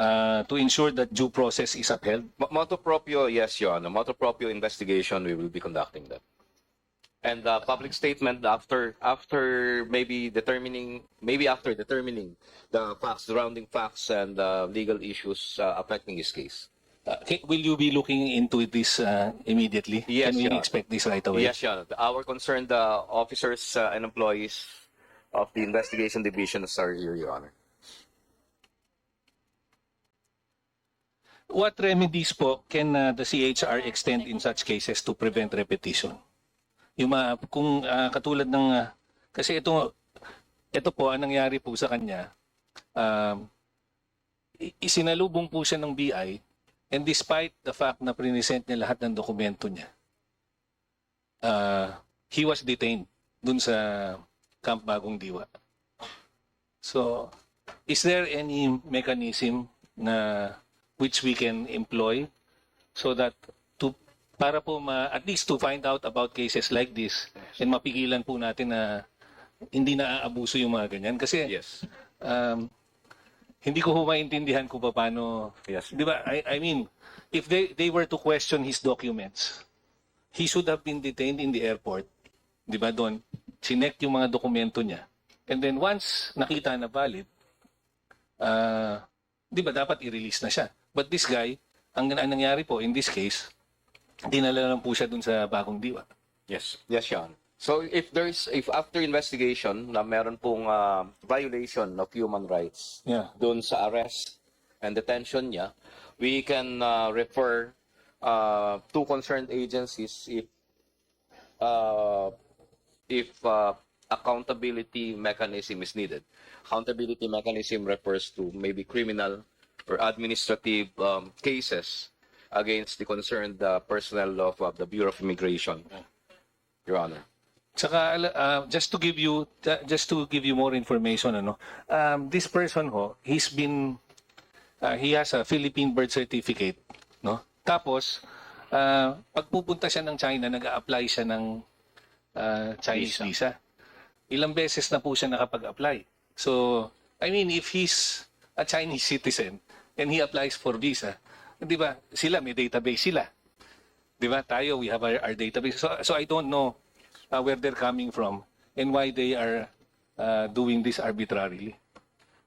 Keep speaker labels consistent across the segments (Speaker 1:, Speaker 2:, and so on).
Speaker 1: uh, to ensure that due process is upheld?
Speaker 2: Mo- Motu proprio, yes, Your Honor. Motu proprio investigation, we will be conducting that. And uh, public statement after after maybe determining maybe after determining the facts, surrounding facts and uh, legal issues uh, affecting his case.
Speaker 1: Uh, will you be looking into this uh, immediately?
Speaker 2: Yes,
Speaker 1: Can we
Speaker 2: Your Honor.
Speaker 1: expect this right away?
Speaker 2: Yes, Your Honor. Our concerned uh, officers uh, and employees of the investigation division are here, Your Honor.
Speaker 1: What remedies po can uh, the CHR extend in such cases to prevent repetition? Yung mga, kung uh, katulad ng, uh, kasi ito, ito po, ang nangyari po sa kanya, um, i- isinalubong po siya ng BI and despite the fact na present niya lahat ng dokumento niya, uh, he was detained dun sa Camp Bagong Diwa. So, is there any mechanism na which we can employ so that to para po ma, at least to find out about cases like this and mapigilan po natin na hindi na aabuso yung mga ganyan kasi
Speaker 2: Yes.
Speaker 1: um, hindi ko ho maintindihan kung paano
Speaker 2: Yes.
Speaker 1: di ba I, I mean if they they were to question his documents he should have been detained in the airport di ba doon sinek yung mga dokumento niya and then once nakita na valid ah, di ba dapat i-release na siya but this guy ang, ang nangyari po in this case dinala lang po siya dun sa bagong diwa
Speaker 2: Yes. Yes, Honor. So if there's if after investigation na meron pong uh, violation of human rights
Speaker 1: yeah
Speaker 2: doon sa arrest and detention niya, we can uh, refer uh, to concerned agencies if uh, if uh, accountability mechanism is needed. Accountability mechanism refers to maybe criminal or administrative um, cases against the concerned uh, personnel of uh, the Bureau of Immigration, Your Honor.
Speaker 1: Saka ala- uh, just to give you uh, just to give you more information ano um, this person ho he's been uh, he has a Philippine birth certificate no tapos uh, pag pupunta siya ng China nag-a-apply siya ng uh, Chinese visa. ilang beses na po siya nakapag-apply so I mean if he's a Chinese citizen and he applies for visa di ba sila may database sila Di ba? Tayo, we have our, our database. So, so I don't know uh, where they're coming from and why they are uh, doing this arbitrarily.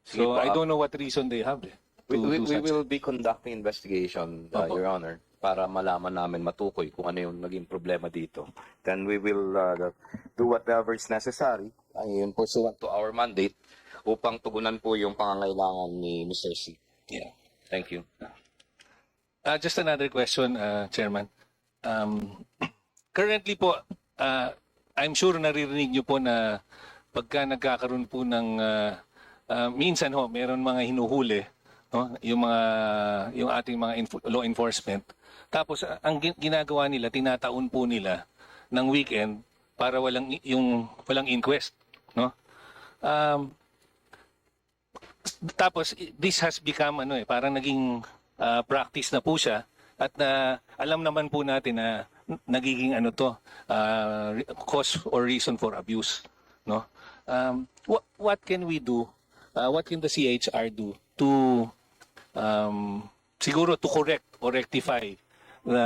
Speaker 1: So I
Speaker 2: ah.
Speaker 1: don't know what reason they have eh,
Speaker 2: We,
Speaker 1: to
Speaker 2: we, we
Speaker 1: such.
Speaker 2: will be conducting investigation, uh,
Speaker 1: Opo.
Speaker 2: Your Honor, para malaman namin matukoy kung ano yung naging problema dito. Then we will uh, do whatever is necessary ayun pursuant to our mandate upang tugunan po yung pangangailangan ni Mr. C.
Speaker 1: Yeah.
Speaker 2: Thank you.
Speaker 1: Uh, just another question, uh, Chairman. Um, currently po, uh, I'm sure naririnig niyo po na pagka nagkakaroon po ng uh, uh, minsan ho, meron mga hinuhuli, no? yung mga yung ating mga info- law enforcement. Tapos uh, ang gin- ginagawa nila, tinataon po nila ng weekend para walang yung walang inquest, no? Um, tapos this has become ano eh parang naging ah, practice na po siya. At na alam naman po natin na nagiging ano to re- cause or reason for abuse no? Um what what can we do Ah, what can the CHR do to um siguro to correct or rectify na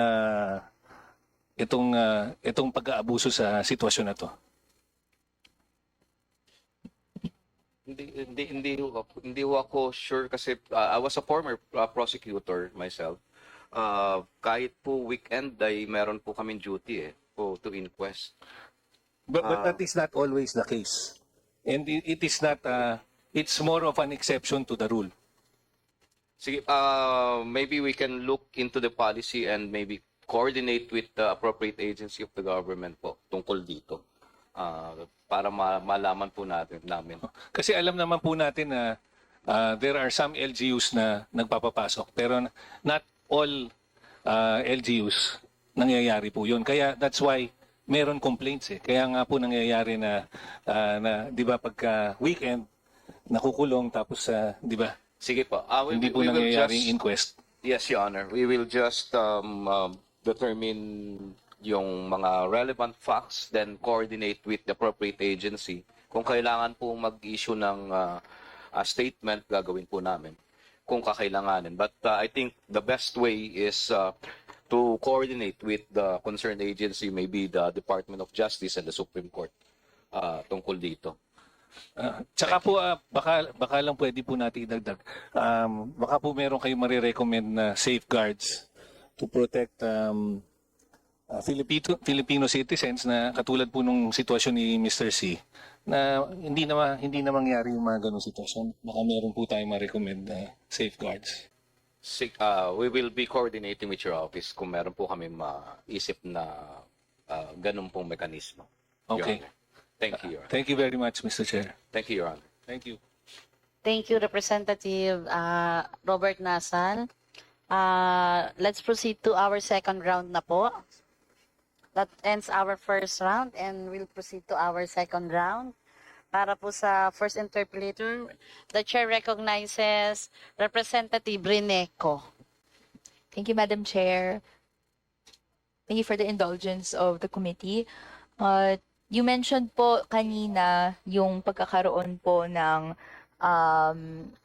Speaker 1: itong ah, itong pag-aabuso sa sitwasyon na to
Speaker 2: Hindi hindi hindi hindi ako sure kasi uh, I was a former uh, prosecutor myself. Uh, kahit po weekend ay meron po kaming duty eh po to inquest.
Speaker 1: But, but
Speaker 2: Ah.
Speaker 1: that is not always the case. And it, it is not, uh, it's more of an exception to the rule.
Speaker 2: Sige, uh, maybe we can look into the policy and maybe coordinate with the appropriate agency of the government po tungkol dito. Uh, para ma- malaman po natin namin.
Speaker 1: Kasi alam naman po natin na uh, there are some LGUs na nagpapapasok. Pero not all uh, LGUs nangyayari po yun. Kaya that's why meron complaints eh. Kaya nga po nangyayari na, uh, na di ba, pagka weekend, nakukulong tapos, uh, di ba,
Speaker 2: Sige po. Uh, we,
Speaker 1: hindi po
Speaker 2: we
Speaker 1: nangyayaring
Speaker 2: just,
Speaker 1: inquest.
Speaker 2: Yes, Your Honor. We will just um, um, determine yung mga relevant facts, then coordinate with the appropriate agency. Kung kailangan po mag-issue ng uh, a statement, gagawin po namin. kung kakailanganin. But uh, I think the best way is uh, to coordinate with the concerned agency, maybe the Department of Justice and the Supreme Court uh, tungkol dito.
Speaker 1: Ah, tsaka po, ah, baka, baka lang pwede po natin idagdag. Um, baka po meron kayong marirecommend na safeguards to protect um, ah, Filipino, Filipino citizens na katulad po nung sitwasyon ni Mr. C na hindi na hindi na mangyari yung mga ganung sitwasyon. Baka meron po tayong ma-recommend na safeguards.
Speaker 2: Sig- uh, we will be coordinating with your office kung meron po kami maisip na uh, ganun pong mekanismo.
Speaker 1: Okay.
Speaker 2: Thank you, Your Honor.
Speaker 1: Thank you very much, Mr. Chair.
Speaker 2: Thank you, Your Honor.
Speaker 1: Thank you.
Speaker 3: Thank you, Representative uh, Robert Nasal. Uh, let's proceed to our second round na po. That ends our first round and we'll proceed to our second round. Para po sa first interpolator, the chair recognizes Representative Rineco.
Speaker 4: Thank you, Madam Chair. Thank you for the indulgence of the committee. Uh, you mentioned po kanina yung pagkakaroon po ng um,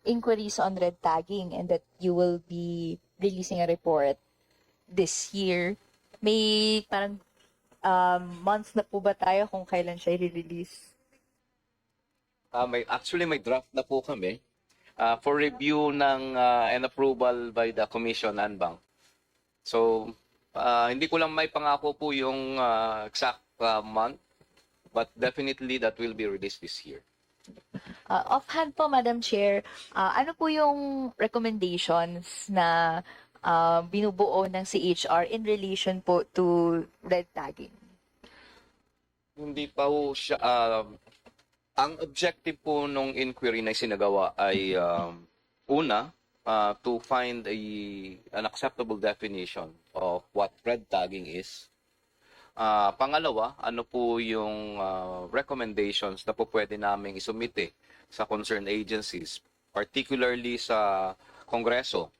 Speaker 4: inquiries on red tagging and that you will be releasing a report this year. May parang um, months na po ba tayo kung kailan siya i-release?
Speaker 2: Uh, may, actually, may draft na po kami uh, for review ng uh, and approval by the Commission and Bank. So, uh, hindi ko lang may pangako po yung uh, exact uh, month, but definitely that will be released this year.
Speaker 4: Uh, offhand po, Madam Chair, uh, ano po yung recommendations na uh, binubuo ng CHR in relation po to red tagging?
Speaker 2: Hindi pa po siya, um, ang objective po nung inquiry na sinagawa ay um, una, uh, to find a, an acceptable definition of what red tagging is. Ah, pangalawa, ano po yung ah, recommendations na po pwede naming isumite sa concerned agencies, particularly sa Kongreso,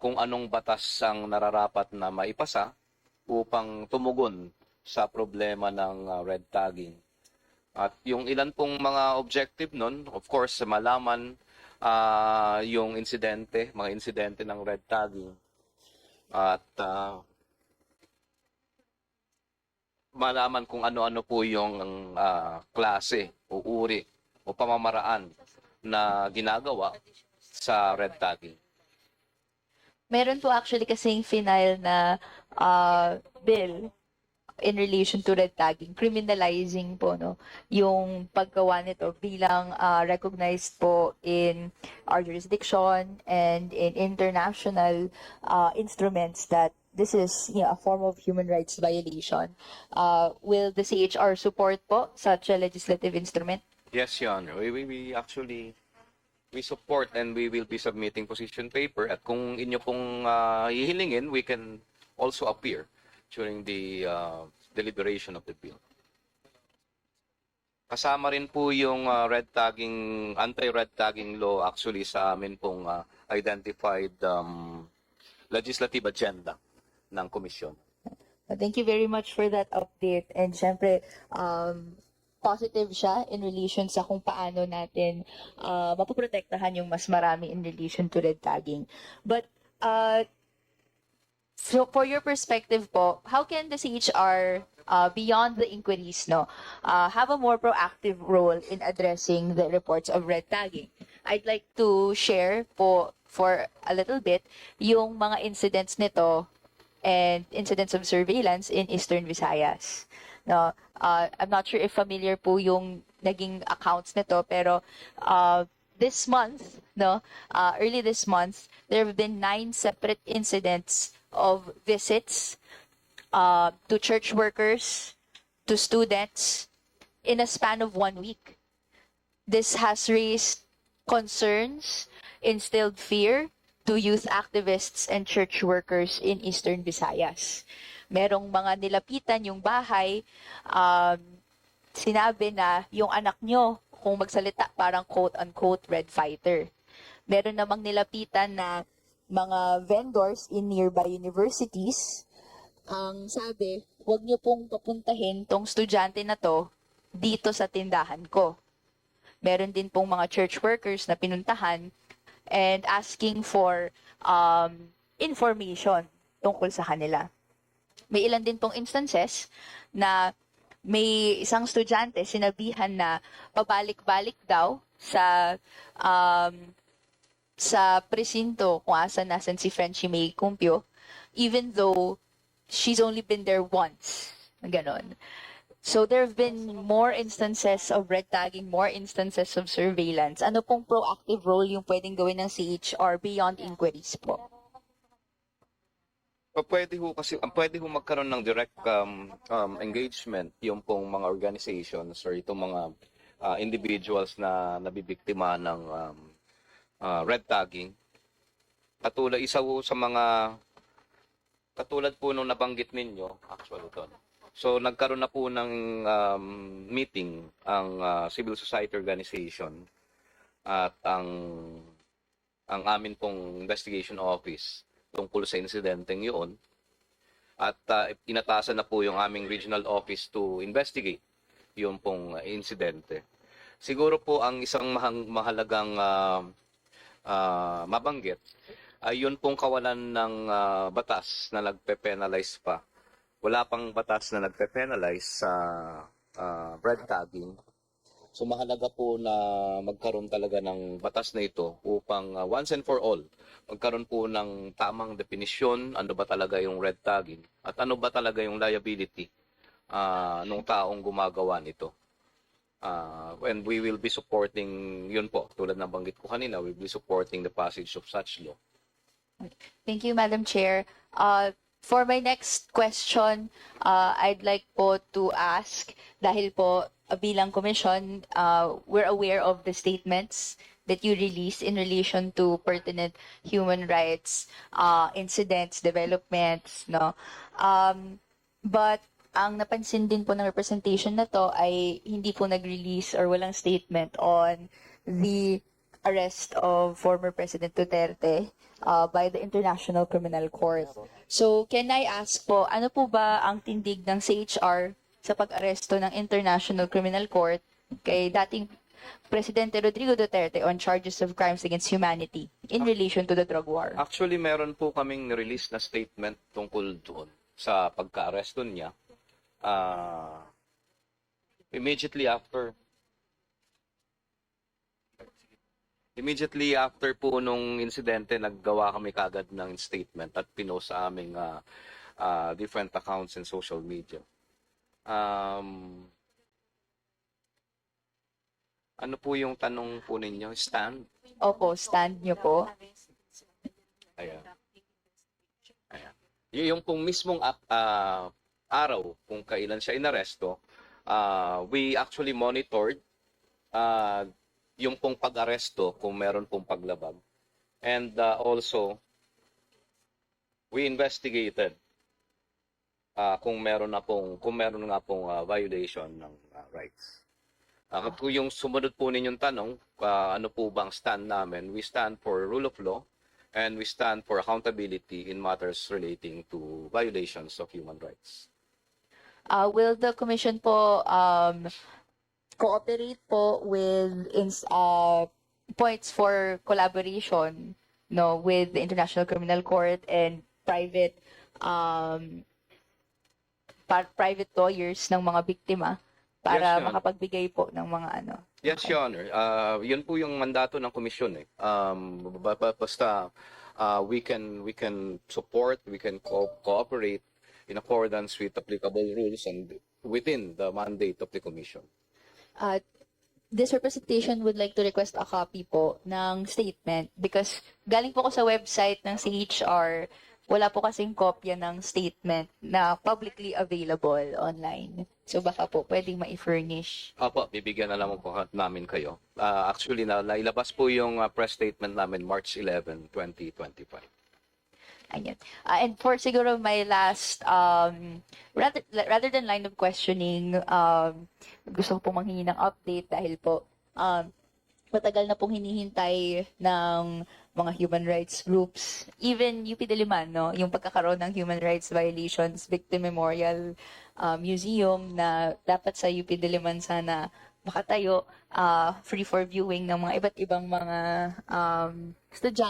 Speaker 2: kung anong batas ang nararapat na maipasa upang tumugon sa problema ng ah, red tagging. At yung ilan pong mga objective nun, of course, malaman ah, yung insidente, mga insidente ng red tagging. At ah, malaman kung ano-ano po yung ah, klase o uri o pamamaraan na ginagawa sa red tagging.
Speaker 4: Meron po actually kasing final na uh, bill in relation to red tagging, criminalizing po no, yung paggawa nito bilang uh, recognized po in our jurisdiction and in international uh, instruments that this is you know, a form of human rights violation. Uh, will the CHR support po such a legislative instrument?
Speaker 2: Yes, Your Honor. We, we, we actually we support and we will be submitting position paper at kung inyo pong ah, hihilingin, we can also appear during the ah, deliberation of the bill. Kasama rin po yung ah, red tagging, anti-red tagging law actually sa amin pong ah, identified um, legislative agenda ng komisyon.
Speaker 4: Uh, Thank you very much for that update. And syempre, um, positive siya in relation sa kung paano natin uh, mapoprotektahan yung mas marami in relation to red tagging. But, uh, so for your perspective po, how can the CHR, uh, beyond the inquiries, no, uh, have a more proactive role in addressing the reports of red tagging? I'd like to share po for a little bit yung mga incidents nito and incidents of surveillance in Eastern Visayas. No, uh, I'm not sure if familiar po yung naging accounts nito, pero uh, this month, no, uh, early this month, there have been nine separate incidents of visits uh, to church workers, to students, in a span of one week. This has raised concerns, instilled fear to youth activists and church workers in Eastern Visayas. Merong mga nilapitan yung bahay, um, sinabi na yung anak nyo, kung magsalita, parang quote-unquote red fighter. Meron namang nilapitan na mga vendors in nearby universities, ang sabi, huwag nyo pong papuntahin tong estudyante na to dito sa tindahan ko. Meron din pong mga church workers na pinuntahan and asking for um, information tungkol sa kanila. May ilan din pong instances na may isang estudyante sinabihan na pabalik-balik daw sa um, sa presinto kung asan nasan si Frenchie May Cumpio even though she's only been there once. Ganon. So there have been more instances of red tagging, more instances of surveillance. Ano pong proactive role yung pwedeng gawin ng CHR beyond inquiries po?
Speaker 2: Pwede ho kasi, ang pwede ho magkaroon ng direct um, um, engagement yung pong mga organizations or itong mga uh, individuals na nabibiktima ng um, uh, red tagging. Katulad, isa ho sa mga, katulad po nung nabanggit ninyo, actually ito. So, nagkaroon na po ng um, meeting ang uh, civil society organization at ang ang amin pong investigation office tungkol sa insidenteng yun. At uh, inatasan na po yung aming regional office to investigate yung pong uh, insidente. Siguro po ang isang mahang, mahalagang uh, uh, mabanggit ay yun pong kawalan ng uh, batas na nagpe-penalize pa. Wala pang batas na nagpe-penalize sa uh, bread tagging. So mahalaga po na magkaroon talaga ng batas na ito upang uh, once and for all magkaroon po ng tamang definisyon, ano ba talaga yung red tagging at ano ba talaga yung liability uh, ng taong gumagawa nito. Uh, and we will be supporting, yun po, tulad ng banggit ko kanina, we will be supporting the passage of such law.
Speaker 4: Thank you, Madam Chair. Uh, for my next question, uh, I'd like po to ask, dahil po bilang commission, uh, we're aware of the statements that you release in relation to pertinent human rights uh, incidents, developments, no? Um, but ang napansin din po ng representation na to ay hindi po nag-release or walang statement on the arrest of former President Duterte uh, by the International Criminal Court. So, can I ask po, ano po ba ang tindig ng CHR sa pag-aresto ng International Criminal Court kay dating Presidente Rodrigo Duterte on charges of crimes against humanity in relation to the drug war?
Speaker 2: Actually, meron po kaming release na statement tungkol doon sa pagka-aresto niya. Ah, immediately after Immediately after po nung insidente, naggawa kami kagad ng statement at pinost sa aming ah, ah, different accounts in social media. Um, ano po yung tanong po ninyo? Stand?
Speaker 4: Opo, stand nyo po.
Speaker 2: Ayan. Ayan. Yung pong mismong ah, araw kung kailan siya inaresto, ah, we actually monitored ah, yung pong pag-aresto kung meron pong paglabag. And ah, also, we investigated ah, kung meron na pong kung meron nga pong ah, violation ng ah, rights. Uh, kung yung sumunod po ninyong tanong, ah, ano po bang stand namin? We stand for rule of law, and we stand for accountability in matters relating to violations of human rights.
Speaker 4: Uh, will the commission po um, cooperate po with uh, points for collaboration no with the International Criminal Court and private um, pa- private lawyers ng mga biktima para
Speaker 2: Yes,
Speaker 4: makapagbigay po ng mga ano.
Speaker 2: Yes, Your Honor. Uh, yun po yung mandato ng komisyon eh. Um, ba- ba- basta uh, we can we can support, we can co- cooperate in accordance with applicable rules and within the mandate of the commission.
Speaker 4: Uh, this representation would like to request a copy po ng statement because galing po ko sa website ng CHR, wala po kasing kopya ng statement na publicly available online. So baka po pwedeng ma-furnish.
Speaker 2: Apo, bibigyan na lang po namin kayo. Uh, actually, na, nailabas po yung uh, press statement namin March 11, 2025.
Speaker 4: Ayan. Uh, and for siguro my last, um, rather, rather than line of questioning, um, gusto ko pong manghingi ng update dahil po, um, matagal na pong hinihintay ng mga human rights groups, even UP Diliman, no, yung pagkakaroon ng human rights violations, Victim Memorial uh, Museum na dapat sa UP Diliman sana makatayo, ah, free for viewing ng mga iba't ibang mga um, estudyante